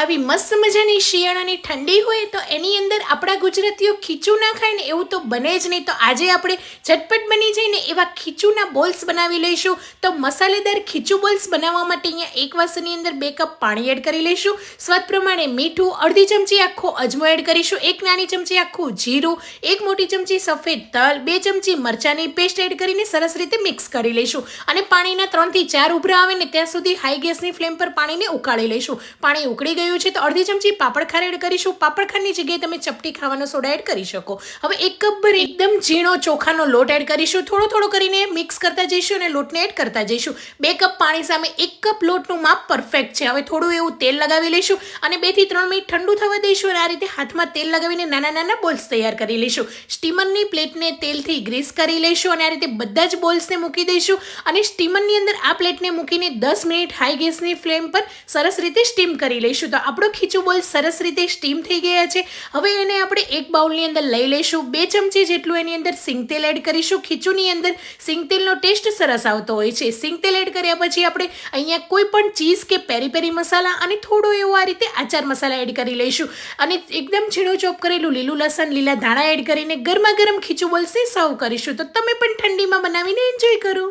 આવી મસ્ત મજાની શિયાળાની ઠંડી હોય તો એની અંદર આપણા ગુજરાતીઓ ખીચું ના ખાય ને એવું તો બને જ નહીં. તો આજે આપણે ઝટપટ બની જઈને એવા ખીચુના બોલ્સ બનાવી લઈશું. તો મસાલેદાર ખીચું બોલ્સ બનાવવા માટે અહીંયા એક વાસણની અંદર બે કપ પાણી એડ કરી લઈશું. સ્વાદ પ્રમાણે મીઠું, અડધી ચમચી આખો અજમો એડ કરીશું. એક નાની ચમચી આખું જીરું, એક મોટી ચમચી સફેદ તલ, બે ચમચી મરચાંની પેસ્ટ એડ કરીને સરસ રીતે મિક્સ કરી લઈશું. અને પાણીના ત્રણથી ચાર ઉભરા આવે ને ત્યાં સુધી હાઈ ગેસની ફ્લેમ પર પાણીને ઉકાળી લઈશું. પાણી ઉકળી ગયું છે, તો અડધી ચમચી પાપડ ખાર એડ કરીશું. પાપડ ખારની જગ્યાએ તમે ચપટી ખાવાનો સોડા એડ કરી શકો. હવે એક કપ ભર એકદમ ઝીણો ચોખાનો લોટ એડ કરીશું. થોડો થોડો કરીને મિક્સ કરતા જઈશું અને લોટને એડ કરતા જઈશું. બે કપ પાણી સામે એક કપ લોટનું માપ પરફેક્ટ છે. હવે થોડું એવું તેલ લગાવી લઈશું અને બેથી ત્રણ મિનિટ ઠંડુ થવા દઈશું અને આ રીતે હાથમાં તેલ લગાવીને નાના નાના બોલ્સ તૈયાર કરી લઈશું. સ્ટીમરની પ્લેટને તેલથી ગ્રીસ કરી લઈશું અને આ રીતે બધા જ બોલ્સને મૂકી દઈશું અને સ્ટીમરની અંદર આ પ્લેટને મૂકીને દસ મિનિટ હાઈ ગેસની ફ્લેમ પર સરસ રીતે સ્ટીમ કરી લઈશું. તો આપણો ખીચું બોલ સરસ રીતે સ્ટીમ થઈ ગયા છે. હવે એને આપણે એક બાઉલની અંદર લઈ લઈશું. બે ચમચી જેટલું એની અંદર સિંગતેલ એડ કરીશું. ખીચુંની અંદર સિંગતેલનો ટેસ્ટ સરસ આવતો હોય છે. સિંગતેલ એડ કર્યા પછી આપણે અહીંયા કોઈ પણ ચીઝ કે પેરી પેરી મસાલા અને થોડો એવો આ રીતે આચાર મસાલા એડ કરી લઈશું. અને એકદમ છીણો ચોપ કરેલું લીલું લસણ, લીલા ધાણા એડ કરીને ગરમા ગરમ ખીચું બોલ્સને સર્વ કરીશું. તો તમે પણ ઠંડીમાં બનાવીને એન્જોય કરો.